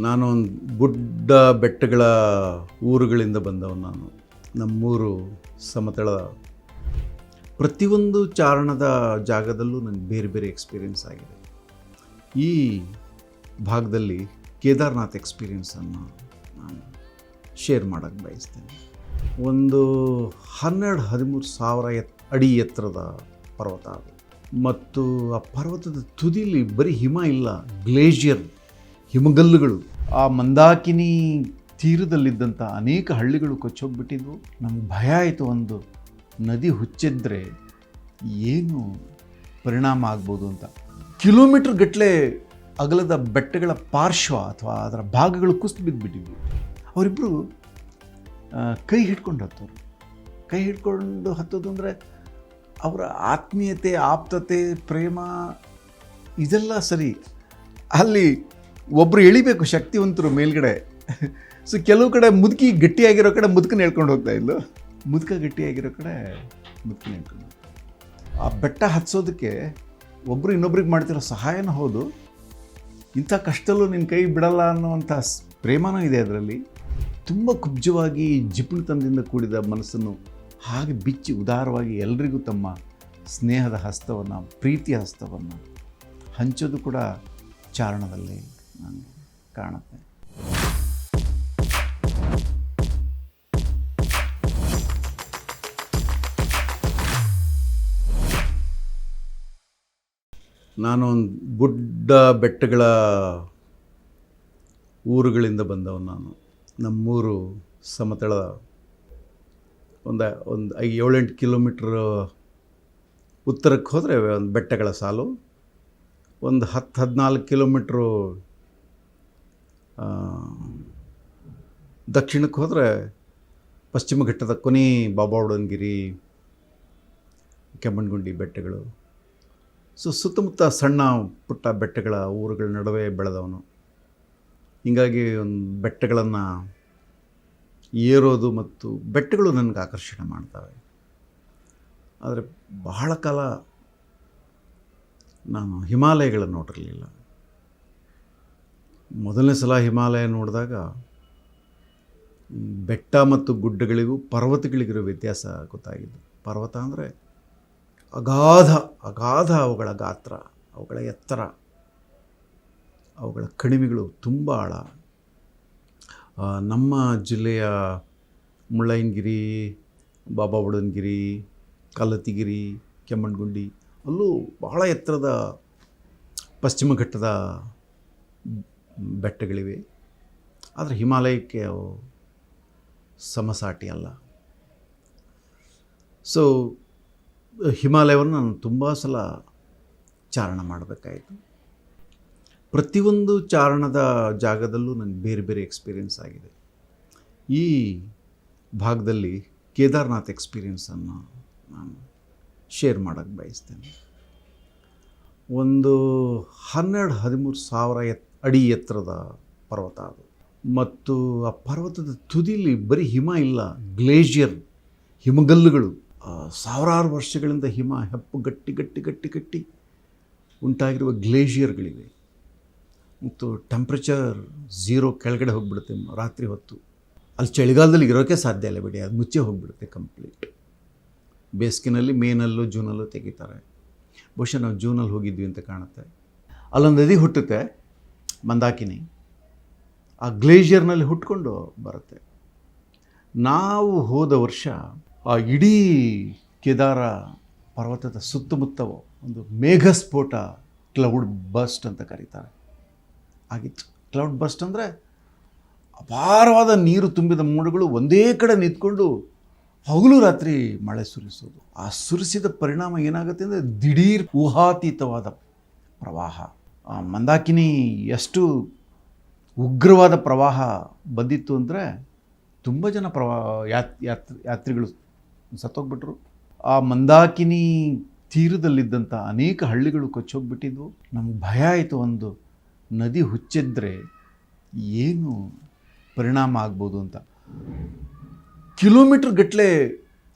ನಾನು ಒಂದು ಗುಡ್ಡ ಬೆಟ್ಟಗಳ ಊರುಗಳಿಂದ ಬಂದವನು ನಾನು. ನಮ್ಮೂರು ಸಮತಳ ಪ್ರತಿಯೊಂದು ಚಾರಣದ ಜಾಗದಲ್ಲೂ ನನಗೆ ಬೇರೆ ಬೇರೆ ಎಕ್ಸ್ಪೀರಿಯೆನ್ಸ್ ಆಗಿದೆ. ಈ ಭಾಗದಲ್ಲಿ ಕೇದಾರ್ನಾಥ್ ಎಕ್ಸ್ಪೀರಿಯೆನ್ಸನ್ನು ನಾನು ಶೇರ್ ಮಾಡೋಕ್ಕೆ ಬಯಸ್ತೇನೆ. ಒಂದು ಹನ್ನೆರಡು ಹದಿಮೂರು ಸಾವಿರ ಎತ್, ಅಡಿ ಎತ್ತರದ ಪರ್ವತ ಅದು. ಮತ್ತು ಆ ಪರ್ವತದ ತುದಿಲಿ ಬರೀ ಹಿಮ ಇಲ್ಲ, ಗ್ಲೇಷಿಯರ್, ಹಿಮಗಲ್ಲುಗಳು. ಆ ಮಂದಾಕಿನಿ ತೀರದಲ್ಲಿದ್ದಂಥ ಅನೇಕ ಹಳ್ಳಿಗಳು ಕೊಚ್ಚೋಗ್ಬಿಟ್ಟಿದ್ವು. ನಮ್ಗೆ ಭಯ ಆಯಿತು ಒಂದು. ನದಿ ಹುಚ್ಚಿದ್ರೆ ಏನು ಪರಿಣಾಮ ಆಗ್ಬೋದು ಅಂತ. ಕಿಲೋಮೀಟ್ರ್ ಗಟ್ಟಲೆ ಅಗಲದ ಬೆಟ್ಟಗಳ ಪಾರ್ಶ್ವ ಅಥವಾ ಅದರ ಭಾಗಗಳು ಕುಸಿದು ಬಿದ್ದುಬಿಟ್ಟಿದ್ವು ಅವರಿಬ್ಬರು ಕೈ ಹಿಡ್ಕೊಂಡು ಹತ್ತೋರು. ಕೈ ಹಿಡ್ಕೊಂಡು ಹತ್ತೋದು ಅಂದರೆ ಅವರ ಆತ್ಮೀಯತೆ, ಆಪ್ತತೆ, ಪ್ರೇಮ ಇದೆಲ್ಲ ಸರಿ. ಅಲ್ಲಿ ಒಬ್ಬರು ಎಳಿಬೇಕು ಶಕ್ತಿವಂತರು ಮೇಲ್ಗಡೆ. ಸೊ ಕೆಲವು ಕಡೆ ಮುದುಕಿ ಗಟ್ಟಿಯಾಗಿರೋ ಕಡೆ ಮುದುಕನ ಹೇಳ್ಕೊಂಡು ಹೋಗ್ತಾ ಇದ್ಲು. ಮುದುಕ ಗಟ್ಟಿಯಾಗಿರೋ ಕಡೆ ಮುದುಕನ ಹೇಳ್ಕೊಂಡು ಆ ಬೆಟ್ಟ ಹತ್ಸೋದಕ್ಕೆ ಒಬ್ಬರು ಇನ್ನೊಬ್ರಿಗೆ ಮಾಡ್ತಿರೋ ಸಹಾಯನೂ ಹೌದು. ಇಂಥ ಕಷ್ಟದಲ್ಲೂ ನಿನ್ನ ಕೈ ಬಿಡಲ್ಲ ಅನ್ನುವಂಥ ಪ್ರೇಮನೂ ಇದೆ ಅದರಲ್ಲಿ. ತುಂಬ ಕುಬ್ಜವಾಗಿ ಜಿಪುಣತನದಿಂದ ಕೂಡಿದ ಮನಸ್ಸನ್ನು ಹಾಗೆ ಬಿಚ್ಚಿ ಉದಾರವಾಗಿ ಎಲ್ರಿಗೂ ತಮ್ಮ ಸ್ನೇಹದ ಹಸ್ತವನ್ನು, ಪ್ರೀತಿಯ ಹಸ್ತವನ್ನು ಹಂಚೋದು ಕೂಡ ಚಾರಣದಲ್ಲಿ. ನನಗೆ ಕಾಣುತ್ತೆ. ನಾನು ಒಂದು ಗುಡ್ಡ ಬೆಟ್ಟಗಳ ಊರುಗಳಿಂದ ಬಂದವನು ನಾನು. ನಮ್ಮೂರು ಸಮತಳ ಒಂದು ಒಂದು ಐ, ಏಳೆಂಟು ಕಿಲೋಮೀಟ್ರ್ ಉತ್ತರಕ್ಕೆ ಹೋದರೆ ಒಂದು ಬೆಟ್ಟಗಳ ಸಾಲು. ಒಂದು ಹತ್ತು, ಹದಿನಾಲ್ಕು ಕಿಲೋಮೀಟ್ರು ದಕ್ಷಿಣಕ್ಕೆ ಹೋದರೆ ಪಶ್ಚಿಮ ಘಟ್ಟದ ಕೊನೆ ಬಾಬಾವಡನಗಿರಿ ಕೆಮ್ಮಣ್ಗುಂಡಿ ಬೆಟ್ಟಗಳು. ಸೊ ಸುತ್ತಮುತ್ತ ಸಣ್ಣ ಪುಟ್ಟ ಬೆಟ್ಟಗಳ ಊರುಗಳ ನಡುವೆ ಬೆಳೆದವನು. ಹೀಗಾಗಿ ಒಂದು ಬೆಟ್ಟಗಳನ್ನು ಏರೋದು ಮತ್ತು ಬೆಟ್ಟಗಳು ನನಗೆ ಆಕರ್ಷಣೆ ಮಾಡ್ತವೆ. ಆದರೆ ಬಹಳ ಕಾಲ ನಾನು ಹಿಮಾಲಯಗಳನ್ನು ನೋಡಿರಲಿಲ್ಲ. ಮೊದಲನೇ ಸಲ ಹಿಮಾಲಯ ನೋಡಿದಾಗ, ಬೆಟ್ಟ ಮತ್ತು ಗುಡ್ಡಗಳಿಗೂ ಪರ್ವತಗಳಿಗಿರೋ ವ್ಯತ್ಯಾಸ ಗೊತ್ತಾಗಿದ್ದು. ಪರ್ವತ ಅಂದರೆ ಅಗಾಧ ಅಗಾಧ ಅವುಗಳ ಗಾತ್ರ, ಅವುಗಳ ಎತ್ತರ, ಅವುಗಳ ಕಣಿವೆಗಳು ತುಂಬ ಆಳ. ನಮ್ಮ ಜಿಲ್ಲೆಯ ಮುಳ್ಳಯ್ಯನಗಿರಿ, ಬಾಬಾ ಬುಡನ್ಗಿರಿ, ಕಲ್ಲತ್ತಿಗಿರಿ, ಕೆಮ್ಮಣ್ಣಗುಂಡಿ ಅಲ್ಲೂ ಬಹಳ ಎತ್ತರದ ಪಶ್ಚಿಮ ಘಟ್ಟದ ಬೆಟ್ಟಗಳಿವೆ. ಆದರೆ ಹಿಮಾಲಯಕ್ಕೆ ಅವು ಸಮಸಾಟಿ ಅಲ್ಲ. ಸೊ ಹಿಮಾಲಯವನ್ನು ನಾನು ತುಂಬ ಸಲ ಚಾರಣ ಮಾಡಬೇಕಾಯಿತು. ಪ್ರತಿಯೊಂದು ಚಾರಣದ ಜಾಗದಲ್ಲೂ ನನಗೆ ಬೇರೆ ಬೇರೆ ಎಕ್ಸ್ಪೀರಿಯೆನ್ಸ್ ಆಗಿದೆ. ಈ ಭಾಗದಲ್ಲಿ ಕೇದಾರ್ನಾಥ್ ಎಕ್ಸ್ಪೀರಿಯೆನ್ಸನ್ನು ನಾನು ಶೇರ್ ಮಾಡೋಕ್ಕೆ ಬಯಸ್ತೇನೆ. ಒಂದು ಹನ್ನೆರಡು ಹದಿಮೂರು ಸಾವಿರ ಅಡಿ ಎತ್ತರದ ಪರ್ವತ ಅದು. ಮತ್ತು ಆ ಪರ್ವತದ ತುದಿಲಿ ಬರೀ ಹಿಮ ಇಲ್ಲ, ಗ್ಲೇಷಿಯರ್ ಹಿಮಗಲ್ಲುಗಳು. ಸಾವಿರಾರು ವರ್ಷಗಳಿಂದ ಹಿಮ, ಹೆಪ್ಪು ಗಟ್ಟಿ ಗಟ್ಟಿ ಗಟ್ಟಿ ಗಟ್ಟಿ ಉಂಟಾಗಿರುವ ಗ್ಲೇಷಿಯರ್ಗಳಿವೆ. ಮತ್ತು ಟೆಂಪ್ರೇಚರ್ ಝೀರೋ ಕೆಳಗಡೆ ಹೋಗಿಬಿಡುತ್ತೆ, ರಾತ್ರಿ ಹೊತ್ತು. ಅಲ್ಲಿ ಚಳಿಗಾಲದಲ್ಲಿ ಇರೋಕ್ಕೆ ಸಾಧ್ಯ ಇಲ್ಲ ಬಿಡಿ, ಅದು ಮುಚ್ಚೆ ಹೋಗಿಬಿಡುತ್ತೆ ಕಂಪ್ಲೀಟ್ ಬೇಸಿಗೆನಲ್ಲಿ ಮೇನಲ್ಲೂ, ಜೂನಲ್ಲೂ ತೆಗಿತಾರೆ. ಬಹುಶಃ ನಾವು ಜೂನಲ್ಲಿ ಹೋಗಿದ್ವಿ ಅಂತ ಕಾಣುತ್ತೆ. ಅಲ್ಲೊಂದು ನದಿ ಹುಟ್ಟುತ್ತೆ. ಮಂದಾಕಿನಿ, ಆ ಗ್ಲೇಷಿಯರ್ನಲ್ಲಿ ಹುಟ್ಕೊಂಡು ಬರುತ್ತೆ. ನಾವು ಹೋದ ವರ್ಷ ಆ ಇಡೀ ಕೇದಾರ ಪರ್ವತದ ಸುತ್ತಮುತ್ತ ಒಂದು ಮೇಘಸ್ಫೋಟ ಕ್ಲೌಡ್ ಬಸ್ಟ್ ಅಂತ ಕರೀತಾರೆ. ಆಗಿತ್ತು. ಕ್ಲೌಡ್ ಬಸ್ಟ್ ಅಂದರೆ ಅಪಾರವಾದ ನೀರು ತುಂಬಿದ ಮೋಡಗಳು ಒಂದೇ ಕಡೆ ನಿಂತ್ಕೊಂಡು ಹಗಲು ರಾತ್ರಿ ಮಳೆ ಸುರಿಸೋದು. ಆ ಸುರಿಸಿದ ಪರಿಣಾಮ ಏನಾಗುತ್ತೆ ಅಂದರೆ ದಿಢೀರ್ ಊಹಾತೀತವಾದ ಪ್ರವಾಹ. ಮಂದಾಕಿನಿ ಎಷ್ಟು ಉಗ್ರವಾದ ಪ್ರವಾಹ ಬಂದಿತ್ತು ಅಂದರೆ ತುಂಬ ಜನ ಪ್ರವಾ, ಯಾತ್ ಯಾತ್, ಯಾತ್ರಿಗಳು ಸತ್ತೋಗ್ಬಿಟ್ರು. ಆ ಮಂದಾಕಿನಿ ತೀರದಲ್ಲಿದ್ದಂಥ ಅನೇಕ ಹಳ್ಳಿಗಳು ಕೊಚ್ಚೋಗ್ಬಿಟ್ಟಿದ್ವು. ನಮ್ಗೆ ಭಯ ಆಯಿತು ಒಂದು ನದಿ ಹುಚ್ಚಿದ್ರೆ ಏನು ಪರಿಣಾಮ ಆಗ್ಬೋದು ಅಂತ. ಕಿಲೋಮೀಟ್ರ್ ಗಟ್ಟಲೆ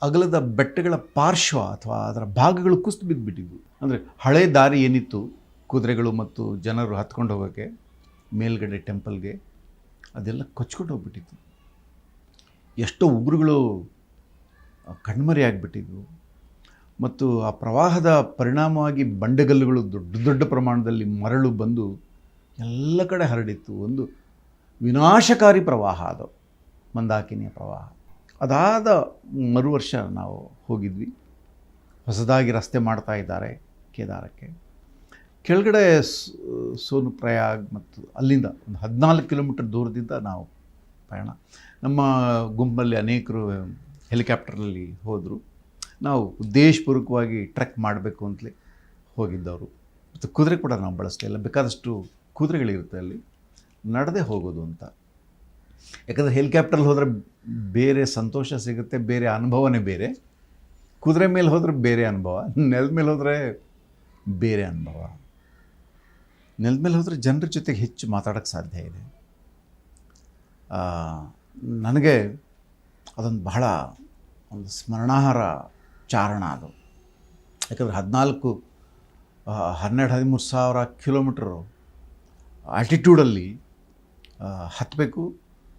ಅಗಲದ ಬೆಟ್ಟಗಳ ಪಾರ್ಶ್ವ ಅಥವಾ ಅದರ ಭಾಗಗಳು ಕುಸಿದು ಬಿದ್ದುಬಿಟ್ಟಿದ್ವು ಅಂದರೆ ಹಳೆ ದಾರಿ ಏನಿತ್ತು? ಕುದುರೆಗಳು ಮತ್ತು ಜನರು ಹತ್ಕೊಂಡು ಹೋಗೋಕ್ಕೆ ಮೇಲ್ಗಡೆ ಟೆಂಪಲ್ಗೆ ಅದೆಲ್ಲ ಕೊಚ್ಕೊಂಡು ಹೋಗ್ಬಿಟ್ಟಿತ್ತು. ಎಷ್ಟೋ ಉಗುರುಗಳು ಕಣ್ಮರೆ ಆಗಿಬಿಟ್ಟಿದ್ವು. ಮತ್ತು ಆ ಪ್ರವಾಹದ ಪರಿಣಾಮವಾಗಿ ಬಂಡೆಗಲ್ಲುಗಳು ದೊಡ್ಡ ದೊಡ್ಡ ಪ್ರಮಾಣದಲ್ಲಿ ಮರಳು ಬಂದು ಎಲ್ಲ ಕಡೆ ಹರಡಿತ್ತು. ಒಂದು ವಿನಾಶಕಾರಿ ಪ್ರವಾಹ ಅದು, ಮಂದಾಕಿನಿಯ ಪ್ರವಾಹ. ಅದಾದ ಮರು ವರ್ಷ ನಾವು ಹೋಗಿದ್ವಿ. ಹೊಸದಾಗಿ ರಸ್ತೆ ಮಾಡ್ತಾ ಇದ್ದಾರೆ ಕೇದಾರಕ್ಕೆ. ಕೆಳಗಡೆ ಸೋನು ಪ್ರಯಾಗ್ ಮತ್ತು ಅಲ್ಲಿಂದ ಒಂದು ಹದಿನಾಲ್ಕು ಕಿಲೋಮೀಟರ್ ದೂರದಿಂದ ನಾವು ಪ್ರಯಾಣ. ನಮ್ಮ ಗುಂಪಲ್ಲಿ ಅನೇಕರು ಹೆಲಿಕಾಪ್ಟರಲ್ಲಿ ಹೋದರು. ನಾವು ಉದ್ದೇಶಪೂರ್ವಕವಾಗಿ ಟ್ರೆಕ್ ಮಾಡಬೇಕು ಅಂತಲೇ ಹೋಗಿದ್ದವರು. ಮತ್ತು ಕುದುರೆ ಕೂಡ ನಾವು ಬಳಸ್ಲಿಲ್ಲ ಬೇಕಾದಷ್ಟು ಕುದುರೆಗಳಿರುತ್ತೆ ಅಲ್ಲಿ. ನಡೆದೆ ಹೋಗೋದು ಅಂತ. ಯಾಕಂದರೆ ಹೆಲಿಕಾಪ್ಟ್ರಲ್ಲಿ ಹೋದರೆ ಬೇರೆ ಸಂತೋಷ ಸಿಗುತ್ತೆ, ಬೇರೆ ಅನುಭವನೇ ಬೇರೆ. ಕುದುರೆ ಮೇಲೆ ಹೋದರೆ ಬೇರೆ ಅನುಭವ, ನೆಲದ ಮೇಲೆ ಹೋದರೆ ಬೇರೆ ಅನುಭವ. ನೆಲದ ಮೇಲೆ ಹೋದರೆ ಜನರ ಜೊತೆಗೆ ಹೆಚ್ಚು ಮಾತಾಡೋಕ್ಕೆ ಸಾಧ್ಯ ಇದೆ. ನನಗೆ ಅದೊಂದು ಬಹಳ ಒಂದು ಸ್ಮರಣಾರ್ಹ ಚಾರಣ ಅದು. ಯಾಕಂದರೆ ಹದಿನಾಲ್ಕು ಹನ್ನೆರಡು, ಹದಿಮೂರು ಸಾವಿರ ಕಿಲೋಮೀಟ್ರು ಆಲ್ಟಿಟ್ಯೂಡಲ್ಲಿ ಹತ್ತಬೇಕು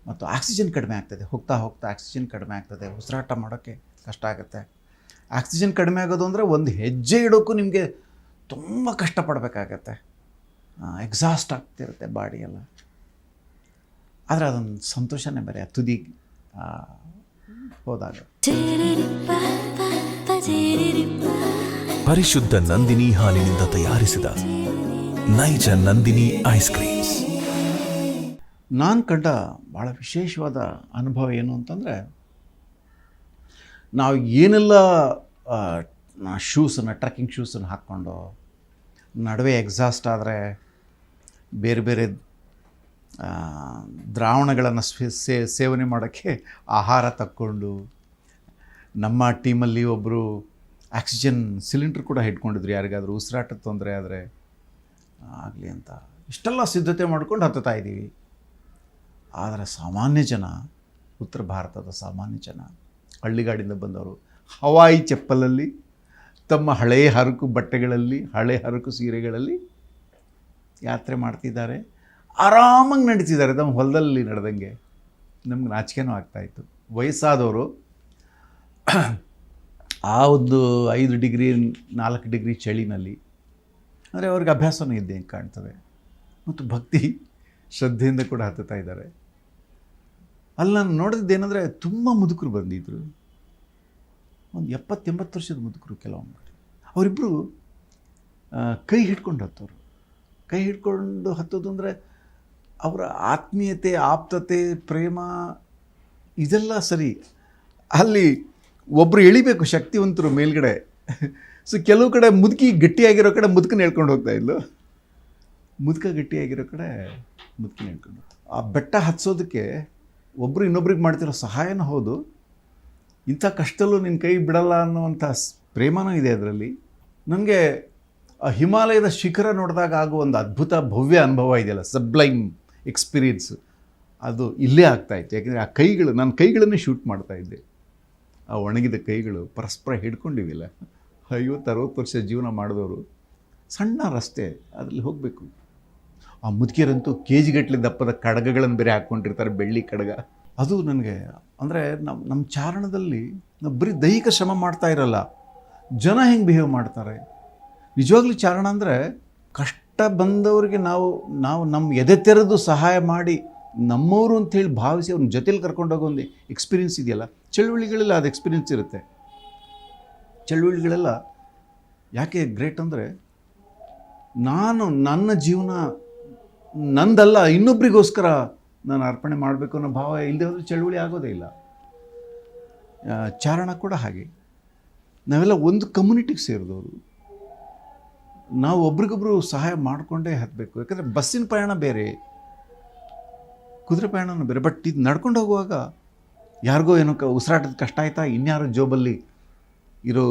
ಮತ್ತು ಆಕ್ಸಿಜನ್ ಕಡಿಮೆ ಆಗ್ತದೆ. ಹೋಗ್ತಾ ಹೋಗ್ತಾ ಆಕ್ಸಿಜನ್ ಕಡಿಮೆ ಆಗ್ತದೆ. ಉಸಿರಾಟ ಮಾಡೋಕ್ಕೆ ಕಷ್ಟ ಆಗುತ್ತೆ. ಆಕ್ಸಿಜನ್ ಕಡಿಮೆ ಆಗೋದು ಅಂದರೆ ಒಂದು ಹೆಜ್ಜೆ ಇಡೋಕ್ಕೂ ನಿಮಗೆ ತುಂಬ ಕಷ್ಟಪಡಬೇಕಾಗತ್ತೆ. ಎಕ್ಸಾಸ್ಟ್ ಆಗ್ತಿರುತ್ತೆ ಬಾಡಿ ಎಲ್ಲ ಆದರೆ ಅದೊಂದು ಸಂತೋಷನೇ ಬೇರೆ ತುದಿ ಹೋದಾಗ. ಪರಿಶುದ್ಧ ನಂದಿನಿ ಹಾಲಿನಿಂದ ತಯಾರಿಸಿದ ನೈಜ ನಂದಿನಿ ಐಸ್ ಕ್ರೀಮ್ಸ್ ನಾನು ಕಂಡ ಭಾಳ ವಿಶೇಷವಾದ ಅನುಭವ ಏನು ಅಂತಂದರೆ ನಾವು ಏನೆಲ್ಲ ಶೂಸನ್ನು ಟ್ರೆಕ್ಕಿಂಗ್ ಶೂಸನ್ನು ಹಾಕ್ಕೊಂಡು ನಡುವೆ ಎಕ್ಸಾಸ್ಟ್ ಆದರೆ ಬೇರೆ ಬೇರೆ ದ್ರಾವಣಗಳನ್ನು ಸೇ, ಸೇವನೆ ಮಾಡೋಕ್ಕೆ ಆಹಾರ ತಕ್ಕೊಂಡು, ನಮ್ಮ ಟೀಮಲ್ಲಿ ಒಬ್ಬರು ಆಕ್ಸಿಜನ್ ಸಿಲಿಂಡ್ರ್ ಕೂಡ ಹಿಡ್ಕೊಂಡಿದ್ರು. ಯಾರಿಗಾದರೂ ಉಸಿರಾಟದ ತೊಂದರೆ ಆದರೆ ಆಗಲಿ ಅಂತ. ಇಷ್ಟೆಲ್ಲ ಸಿದ್ಧತೆ ಮಾಡ್ಕೊಂಡು ಹತ್ತುತ್ತಾ ಇದ್ದೀವಿ. ಆದರೆ ಸಾಮಾನ್ಯ ಜನ, ಉತ್ತರ ಭಾರತದ ಸಾಮಾನ್ಯ ಜನ, ಹಳ್ಳಿಗಾಡಿಂದ ಬಂದವರು, ಹವಾಯಿ ಚಪ್ಪಲಲ್ಲಿ, ತಮ್ಮ ಹಳೆಯ ಹರಕು ಬಟ್ಟೆಗಳಲ್ಲಿ, ಹಳೆ ಹರಕು ಸೀರೆಗಳಲ್ಲಿ ಯಾತ್ರೆ ಮಾಡ್ತಿದ್ದಾರೆ. ಆರಾಮಾಗಿ ನಡೀತಿದ್ದಾರೆ. ತಮ್ಮ ಹೊಲದಲ್ಲಿ ನಡೆದಂಗೆ ನಮ್ಗೆ ನಾಚಿಕೆನೂ ಆಗ್ತಾಯಿತ್ತು ವಯಸ್ಸಾದವರು ಆ ಒಂದು ಐದು ಡಿಗ್ರಿ, ನಾಲ್ಕು ಡಿಗ್ರಿ ಚಳಿನಲ್ಲಿ, ಅಂದರೆ ಅವ್ರಿಗೆ ಅಭ್ಯಾಸವೂ ಇದ್ದೇ ಕಾಣ್ತದೆ. ಮತ್ತು ಭಕ್ತಿ ಶ್ರದ್ಧೆಯಿಂದ ಕೂಡ ಹತ್ತುತ್ತಾ ಇದ್ದಾರೆ. ಅಲ್ಲಿ ನಾನು ನೋಡಿದ್ದೇನೆಂದರೆ ತುಂಬ ಮುದುಕರು ಬಂದಿದ್ದರು ಒಂದು ಎಪ್ಪತ್ತೆಂಬತ್ತು ವರ್ಷದ ಮುದುಕರು ಕೆಲವೊಮ್ಮೆ. ಅವರಿಬ್ಬರು ಕೈ ಹಿಡ್ಕೊಂಡು ಹತ್ತೋರು. ಕೈ ಹಿಡ್ಕೊಂಡು ಹತ್ತೋದು ಅಂದರೆ ಅವರ ಆತ್ಮೀಯತೆ, ಆಪ್ತತೆ, ಪ್ರೇಮ, ಇದೆಲ್ಲ ಸರಿ. ಅಲ್ಲಿ ಒಬ್ಬರು ಎಳಿಬೇಕು, ಶಕ್ತಿವಂತರು ಮೇಲ್ಗಡೆ. ಸೊ ಕೆಲವು ಕಡೆ ಮುದುಕಿ ಗಟ್ಟಿಯಾಗಿರೋ ಕಡೆ ಮುದುಕನ ಹೇಳ್ಕೊಂಡು ಹೋಗ್ತಾ ಇದ್ಲು. ಮುದುಕ ಗಟ್ಟಿಯಾಗಿರೋ ಕಡೆ ಮುದುಕಿನ ಹೇಳ್ಕೊಂಡು ಆ ಬೆಟ್ಟ ಹತ್ಸೋದಕ್ಕೆ ಒಬ್ಬರು ಇನ್ನೊಬ್ರಿಗೆ ಮಾಡ್ತಿರೋ ಸಹಾಯನೂ ಹೌದು. ಇಂಥ ಕಷ್ಟದಲ್ಲೂ ನಿನ್ನ ಕೈ ಬಿಡಲ್ಲ ಅನ್ನುವಂಥ ಪ್ರೇಮನೂ ಇದೆ ಅದರಲ್ಲಿ. ನನಗೆ ಹಿಮಾಲಯದ ಶಿಖರ ನೋಡಿದಾಗ ಆಗುವ ಒಂದು ಅದ್ಭುತ ಭವ್ಯ ಅನುಭವ ಇದೆಯಲ್ಲ, ಸಬ್ಲೈಮ್ ಎಕ್ಸ್ಪೀರಿಯನ್ಸ್. ಅದು ಇಲ್ಲೇ ಆಗ್ತಾಯಿತ್ತು ಯಾಕೆಂದರೆ ಆ ಕೈಗಳು ನನ್ನ ಕೈಗಳನ್ನೇ ಶೂಟ್ ಮಾಡ್ತಾ ಇದ್ದೆ. ಆ ಒಣಗಿದ ಕೈಗಳು ಪರಸ್ಪರ ಹಿಡ್ಕೊಂಡಿವಿಲ್ಲ. ಐವತ್ತು ಅರವತ್ತು ವರ್ಷ ಜೀವನ ಮಾಡಿದವರು. ಸಣ್ಣ ರಸ್ತೆ, ಅದರಲ್ಲಿ ಹೋಗಬೇಕು. ಆ ಮುದುಕಿಯರಂತೂ ಕೆ ಜಿಗಟ್ಟಲೆ ದಪ್ಪದ ಕಡಗಗಳನ್ನು ಬೇರೆ ಹಾಕ್ಕೊಂಡಿರ್ತಾರೆ, ಬೆಳ್ಳಿ ಕಡಗ. ಅದು ನನಗೆ, ಅಂದರೆ ನಮ್ಮ ನಮ್ಮ ಚಾರಣದಲ್ಲಿ ನಾವು ಬರೀ ದೈಹಿಕ ಶ್ರಮ ಮಾಡ್ತಾ ಇರಲ್ಲ. ಜನ ಹೆಂಗೆ ಬಿಹೇವ್ ಮಾಡ್ತಾರೆ? ನಿಜವಾಗ್ಲೂ ಚಾರಣ ಅಂದರೆ ಕಷ್ಟ ಬಂದವರಿಗೆ ನಾವು ನಾವು ನಮ್ಮ ಎದೆ ತೆರೆದು ಸಹಾಯ ಮಾಡಿ ನಮ್ಮವರು ಅಂಥೇಳಿ ಭಾವಿಸಿ ಅವ್ರನ್ನ ಜೊತೇಲಿ ಕರ್ಕೊಂಡೋಗೋ ಒಂದು ಎಕ್ಸ್ಪೀರಿಯೆನ್ಸ್ ಇದೆಯಲ್ಲ? ಚಳುವಳಿಗಳೆಲ್ಲ ಅದು ಎಕ್ಸ್ಪೀರಿಯನ್ಸ್ ಇರುತ್ತೆ. ಚಳುವಳಿಗಳೆಲ್ಲ ಯಾಕೆ ಗ್ರೇಟ್ ಅಂದರೆ ನಾನು ನನ್ನ ಜೀವನ ನಂದಲ್ಲ, ಇನ್ನೊಬ್ರಿಗೋಸ್ಕರ ನಾನು ಅರ್ಪಣೆ ಮಾಡಬೇಕು ಅನ್ನೋ ಭಾವ ಇಲ್ಲದೆ ಹೋದರೆ ಚಳುವಳಿ ಆಗೋದೇ ಇಲ್ಲ. ಚಾರಣ ಕೂಡ ಹಾಗೆ. ನಾವೆಲ್ಲ ಒಂದು ಕಮ್ಯುನಿಟಿಗೆ ಸೇರಿದವರು. ನಾವು ಒಬ್ರಿಗೊಬ್ರು ಸಹಾಯ ಮಾಡಿಕೊಂಡೇ ಹತ್ತಬೇಕು ಯಾಕಂದರೆ ಬಸ್ಸಿನ ಪ್ರಯಾಣ ಬೇರೆ, ಕುದುರೆ ಪ್ರಯಾಣನೂ ಬೇರೆ. ಬಟ್ ಇದು ನಡ್ಕೊಂಡು ಹೋಗುವಾಗ ಯಾರಿಗೋ ಏನೋ ಕ, ಉಸಿರಾಟದ ಕಷ್ಟ ಆಯ್ತಾ? ಇನ್ಯಾರೋ ಜೋಬಲ್ಲಿ ಇರೋ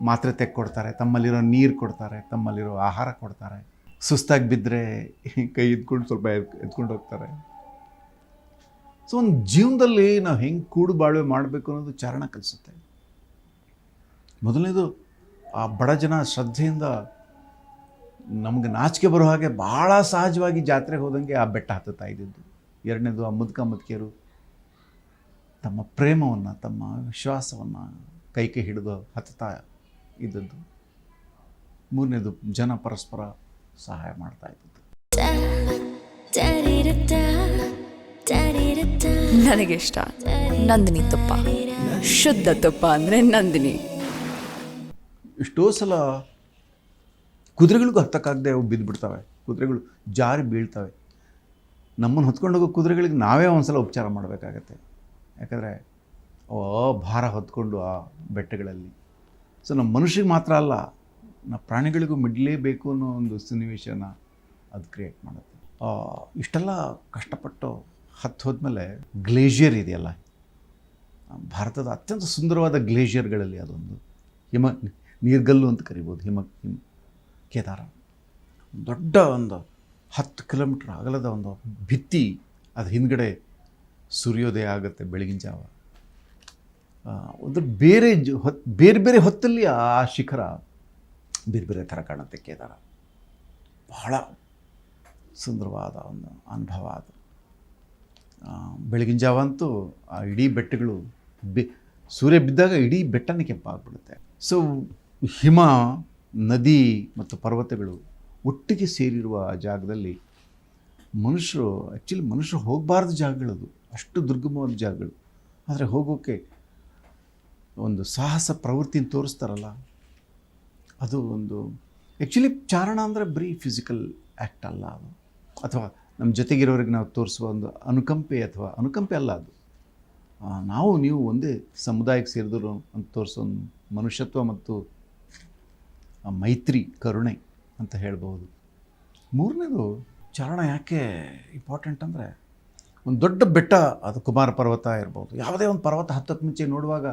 ಮಾತ್ರೆ ತೆಕ್ಕೊಡ್ತಾರೆ, ತಮ್ಮಲ್ಲಿರೋ ನೀರು ಕೊಡ್ತಾರೆ, ತಮ್ಮಲ್ಲಿರೋ ಆಹಾರ ಕೊಡ್ತಾರೆ. ಸುಸ್ತಾಗಿ ಬಿದ್ದರೆ ಕೈ ಇದ್ಕೊಂಡು ಸ್ವಲ್ಪ ಎದ್ಕೊಂಡು ಎತ್ಕೊಂಡು ಹೋಗ್ತಾರೆ. ಸೊ ಒಂದು ಜೀವನದಲ್ಲಿ ನಾವು ಹೆಂಗೆ ಕೂಡು ಬಾಳ್ವೆ ಮಾಡಬೇಕು ಅನ್ನೋದು ಚಾರಣ ಕಲಿಸುತ್ತೆ. ಮೊದಲನೇದು ಆ ಬಡ ಜನ ಶ್ರದ್ಧೆಯಿಂದ ನಮಗೆ ನಾಚಿಕೆ ಬರೋ ಹಾಗೆ ಭಾಳ ಸಹಜವಾಗಿ ಜಾತ್ರೆಗೆ ಹೋದಂಗೆ ಆ ಬೆಟ್ಟ ಹತ್ತುತ್ತಾ ಇದ್ದಿದ್ದು. ಎರಡನೇದು ಆ ಮುದುಕ ಮುದುಕಿಯರು ತಮ್ಮ ಪ್ರೇಮವನ್ನು ತಮ್ಮ ವಿಶ್ವಾಸವನ್ನು ಕೈ ಕೈ ಹಿಡಿದು ಹತ್ತುತ್ತಾ ಇದ್ದದ್ದು. ಮೂರನೇದು ಜನ ಪರಸ್ಪರ ಸಹಾಯ ಮಾಡ್ತಾ ಇದ್ದದ್ದು. ನನಗಿಷ್ಟ ನಂದಿನಿ ತುಪ್ಪ. ಶುದ್ಧ ತುಪ್ಪ ಅಂದರೆ ನಂದಿನಿ. ಎಷ್ಟೋ ಸಲ ಕುದುರೆಗಳಿಗೂ ಹತ್ತಕ್ಕಾಗದೆ ಅವು ಬಿದ್ದುಬಿಡ್ತವೆ ಕುದುರೆಗಳು ಜಾರಿ ಬೀಳ್ತವೆ. ನಮ್ಮನ್ನು ಹೊತ್ಕೊಂಡೋಗೋ ಕುದುರೆಗಳಿಗೆ ನಾವೇ ಒಂದ್ಸಲ ಉಪಚಾರ ಮಾಡಬೇಕಾಗತ್ತೆ. ಯಾಕಂದರೆ ಭಾರ ಹೊತ್ಕೊಂಡು ಆ ಬೆಟ್ಟಗಳಲ್ಲಿ. ಸೊ ನಮ್ಮ ಮನುಷ್ಯಗೆ ಮಾತ್ರ ಅಲ್ಲ, ನಮ್ಮ ಪ್ರಾಣಿಗಳಿಗೂ ಮಿಡ್ಲೇಬೇಕು ಅನ್ನೋ ಒಂದು ಸನ್ನಿವೇಶನ ಅದು ಕ್ರಿಯೇಟ್ ಮಾಡುತ್ತೆ. ಇಷ್ಟೆಲ್ಲ ಕಷ್ಟಪಟ್ಟು ಹತ್ತು ಹೋದ್ಮೇಲೆ ಗ್ಲೇಷಿಯರ್ ಇದೆಯಲ್ಲ? ಭಾರತದ ಅತ್ಯಂತ ಸುಂದರವಾದ ಗ್ಲೇಷಿಯರ್ಗಳಲ್ಲಿ ಅದೊಂದು. ಹಿಮ, ನೀರ್ಗಲ್ಲು ಅಂತ ಕರಿಬೋದು. ಹಿಮ ಹಿಮ. ಕೇದಾರ. ದೊಡ್ಡ ಒಂದು ಹತ್ತು ಕಿಲೋಮೀಟ್ರ್ ಅಗಲದ ಒಂದು ಭಿತ್ತಿ ಅದು ಹಿಂದ್ಗಡೆ ಸೂರ್ಯೋದಯ ಆಗುತ್ತೆ ಬೆಳಗಿನ ಜಾವ. ಒಂದು ಬೇರೆ ಹೊತ್, ಬೇರೆ ಬೇರೆ ಹೊತ್ತಲ್ಲಿ ಆ ಶಿಖರ ಬೇರೆ ಬೇರೆ ಥರ ಕಾಣುತ್ತೆ ಕೇದಾರ. ಬಹಳ ಸುಂದರವಾದ ಒಂದು ಅನುಭವ ಅದು. ಬೆಳಗಿನ ಜಾವ ಅಂತೂ ಆ ಇಡೀ ಬೆಟ್ಟಗಳು ಬಿ, ಸೂರ್ಯ ಬಿದ್ದಾಗ ಇಡೀ ಬೆಟ್ಟನೇ ಕೆಂಪಾಗ್ಬಿಡುತ್ತೆ. ಸೊ ಹಿಮ ನದಿ ಮತ್ತು ಪರ್ವತಗಳು ಒಟ್ಟಿಗೆ ಸೇರಿರುವ ಜಾಗದಲ್ಲಿ ಮನುಷ್ಯರು ಆ್ಯಕ್ಚುಲಿ ಮನುಷ್ಯರು ಹೋಗಬಾರ್ದು ಜಾಗಗಳದು. ಅಷ್ಟು ದುರ್ಗಮವಾದ ಜಾಗಗಳು. ಆದರೆ ಹೋಗೋಕ್ಕೆ ಒಂದು ಸಾಹಸ ಪ್ರವೃತ್ತಿನ ತೋರಿಸ್ತಾರಲ್ಲ, ಅದು ಒಂದು ಆ್ಯಕ್ಚುಲಿ ಚಾರಣ ಅಂದರೆ ಬರೀ ಫಿಸಿಕಲ್ ಆ್ಯಕ್ಟ್ ಅಲ್ಲ ಅದು. ಅಥವಾ ನಮ್ಮ ಜೊತೆಗಿರೋರಿಗೆ ನಾವು ತೋರಿಸುವ ಒಂದು ಅನುಕಂಪೆ ಅಥವಾ ಅನುಕಂಪೆ ಅಲ್ಲ ಅದು. ನಾವು, ನೀವು ಒಂದೇ ಸಮುದಾಯಕ್ಕೆ ಸೇರಿದ್ರು ಅಂತ ತೋರಿಸೋ ಒಂದು ಮನುಷ್ಯತ್ವ ಮತ್ತು ಮೈತ್ರಿ, ಕರುಣೆ ಅಂತ ಹೇಳ್ಬೋದು ಮೂರನೇದು ಚರಣ ಯಾಕೆ ಇಂಪಾರ್ಟೆಂಟ್ ಅಂದರೆ ಒಂದು ದೊಡ್ಡ ಬೆಟ್ಟ ಅದು ಕುಮಾರ ಪರ್ವತ ಇರ್ಬೋದು. ಯಾವುದೇ ಒಂದು ಪರ್ವತ ಹತ್ತಕ್ಕೆ ಮುಂಚೆ ನೋಡುವಾಗ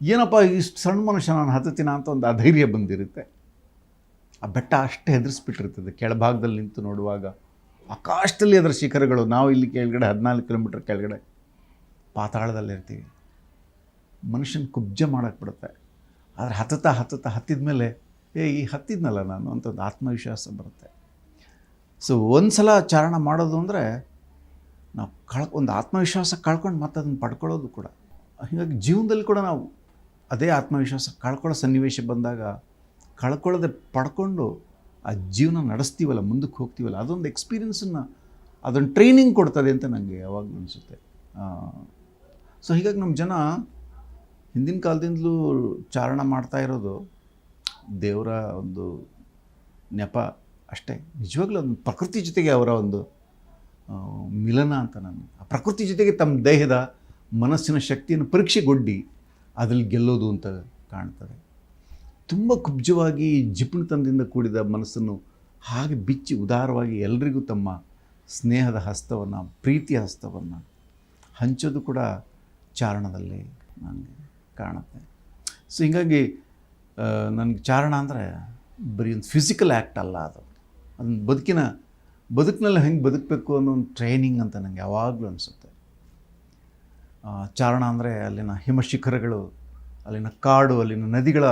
ಏನಪ್ಪ ಇಷ್ಟು ಸಣ್ಣ ಮನುಷ್ಯ ನಾನು ಹತ್ತುತ್ತೀನ ಅಂತ ಒಂದು ಅಧೈರ್ಯ ಬಂದಿರುತ್ತೆ. ಆ ಬೆಟ್ಟ ಅಷ್ಟೇ ಹೆದರಿಸ್ಬಿಟ್ಟಿರ್ತದೆ ಕೆಳಭಾಗದಲ್ಲಿ ನಿಂತು ನೋಡುವಾಗ ಆಕಾಶದಲ್ಲಿ ಅದರ ಶಿಖರಗಳು. ನಾವು ಇಲ್ಲಿ ಕೆಳಗಡೆ ಹದಿನಾಲ್ಕು ಕಿಲೋಮೀಟ್ರ್ ಕೆಳಗಡೆ ಪಾತಾಳದಲ್ಲಿರ್ತೀವಿ ಮನುಷ್ಯನ ಕುಬ್ಜ ಮಾಡಕ್ಕೆ ಬಿಡುತ್ತೆ. ಆದರೆ ಹತ್ತುತ್ತಾ ಹತ್ತುತ್ತಾ ಹತ್ತಿದ ಮೇಲೆ ಏ, ಈ ಹತ್ತಿದ್ನಲ್ಲ ನಾನು ಅಂತ ಒಂದು ಆತ್ಮವಿಶ್ವಾಸ ಬರುತ್ತೆ. ಸೊ ಒಂದು ಸಲ ಚಾರಣ ಮಾಡೋದು ಅಂದರೆ ನಾವು ಕಳ್, ಒಂದು ಆತ್ಮವಿಶ್ವಾಸ ಕಳ್ಕೊಂಡು ಮತ್ತೆ ಅದನ್ನು ಪಡ್ಕೊಳ್ಳೋದು ಕೂಡ. ಹೀಗಾಗಿ ಜೀವನದಲ್ಲಿ ಕೂಡ ನಾವು ಅದೇ ಆತ್ಮವಿಶ್ವಾಸ ಕಳ್ಕೊಳ್ಳೋ ಸನ್ನಿವೇಶ ಬಂದಾಗ ಕಳ್ಕೊಳ್ಳದೆ ಪಡ್ಕೊಂಡು ಆ ಜೀವನ ನಡೆಸ್ತೀವಲ್ಲ, ಮುಂದಕ್ಕೆ ಹೋಗ್ತೀವಲ್ಲ, ಅದೊಂದು ಎಕ್ಸ್ಪೀರಿಯನ್ಸನ್ನು ಅದೊಂದು ಟ್ರೈನಿಂಗ್ ಕೊಡ್ತದೆ ಅಂತ ನನಗೆ ಯಾವಾಗಲೂ ಅನಿಸುತ್ತೆ. ಸೊ ಹೀಗಾಗಿ ನಮ್ಮ ಜನ ಹಿಂದಿನ ಕಾಲದಿಂದಲೂ ಚಾರಣ ಮಾಡ್ತಾ ಇರೋದು ದೇವರ ಒಂದು ನೆಪ ಅಷ್ಟೇ. ನಿಜವಾಗ್ಲೂ ಒಂದು ಪ್ರಕೃತಿ ಜೊತೆಗೆ ಅವರ ಒಂದು ಮಿಲನ ಅಂತ ನಾನು, ಆ ಪ್ರಕೃತಿ ಜೊತೆಗೆ ತಮ್ಮ ದೇಹದ ಮನಸ್ಸಿನ ಶಕ್ತಿಯನ್ನು ಪರೀಕ್ಷೆಗೊಡ್ಡಿ ಅದರಲ್ಲಿ ಗೆಲ್ಲೋದು ಅಂತ ಕಾಣ್ತದೆ. ತುಂಬ ಕುಬ್ಜವಾಗಿ ಜಿಪುಣತನದಿಂದ ಕೂಡಿದ ಮನಸ್ಸನ್ನು ಹಾಗೆ ಬಿಚ್ಚಿ ಉದಾರವಾಗಿ ಎಲ್ರಿಗೂ ತಮ್ಮ ಸ್ನೇಹದ ಹಸ್ತವನ್ನು, ಪ್ರೀತಿಯ ಹಸ್ತವನ್ನು ಹಂಚೋದು ಕೂಡ ಚಾರಣದಲ್ಲಿ ನನಗೆ ಕಾಣುತ್ತೆ. ಸೊ ಹೀಗಾಗಿ ನನಗೆ ಚಾರಣ ಅಂದರೆ ಬರೀ ಒಂದು ಫಿಸಿಕಲ್ ಆ್ಯಕ್ಟ್ ಅಲ್ಲ ಅದು. ಅದನ್ನು ಬದುಕಿನ, ಬದುಕಿನಲ್ಲಿ ಹೆಂಗೆ ಬದುಕಬೇಕು ಅನ್ನೋ ಒಂದು ಟ್ರೈನಿಂಗ್ ಅಂತ ನನಗೆ ಯಾವಾಗಲೂ ಅನಿಸುತ್ತೆ. ಚಾರಣ ಅಂದರೆ ಅಲ್ಲಿನ ಹಿಮಶಿಖರಗಳು ಅಲ್ಲಿನ ಕಾಡು, ಅಲ್ಲಿನ ನದಿಗಳ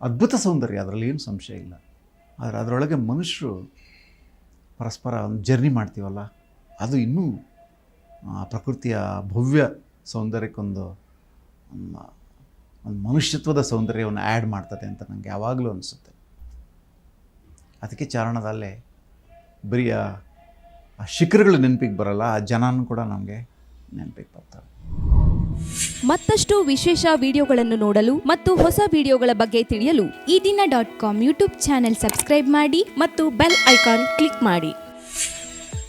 ಅದ್ಭುತ ಸೌಂದರ್ಯ, ಅದರಲ್ಲಿ ಏನು ಸಂಶಯ ಇಲ್ಲ. ಆದರೆ ಅದರೊಳಗೆ ಮನುಷ್ಯರು ಪರಸ್ಪರ ಒಂದು ಜರ್ನಿ ಮಾಡ್ತೀವಲ್ಲ, ಅದು ಇನ್ನೂ ಪ್ರಕೃತಿಯ ಭವ್ಯ ಸೌಂದರ್ಯಕ್ಕೊಂದು ಒಂದು ಮನುಷ್ಯತ್ವದ ಸೌಂದರ್ಯವನ್ನು ಆ್ಯಡ್ ಮಾಡ್ತದೆ ಅಂತ ನನಗೆ ಯಾವಾಗಲೂ ಅನಿಸುತ್ತೆ. ಅದಕ್ಕೆ ಚಾರಣದಲ್ಲೇ ಬರೀ ಆ ಶಿಖರಗಳು ನೆನಪಿಗೆ ಬರಲ್ಲ, ಆ ಜನನೂ ಕೂಡ ನಮಗೆ ನೆನಪಿಗೆ ಬರ್ತಾರೆ. ಮತ್ತಷ್ಟು ವಿಶೇಷ ವಿಡಿಯೋಗಳನ್ನು ನೋಡಲು ಮತ್ತು ಹೊಸ ವಿಡಿಯೋಗಳ ಬಗ್ಗೆ ತಿಳಿಯಲು ಈ ದಿನ dot com YouTube channel subscribe ಮಾಡಿ ಮತ್ತು ಬೆಲ್ ಐಕಾನ್ ಕ್ಲಿಕ್ ಮಾಡಿ.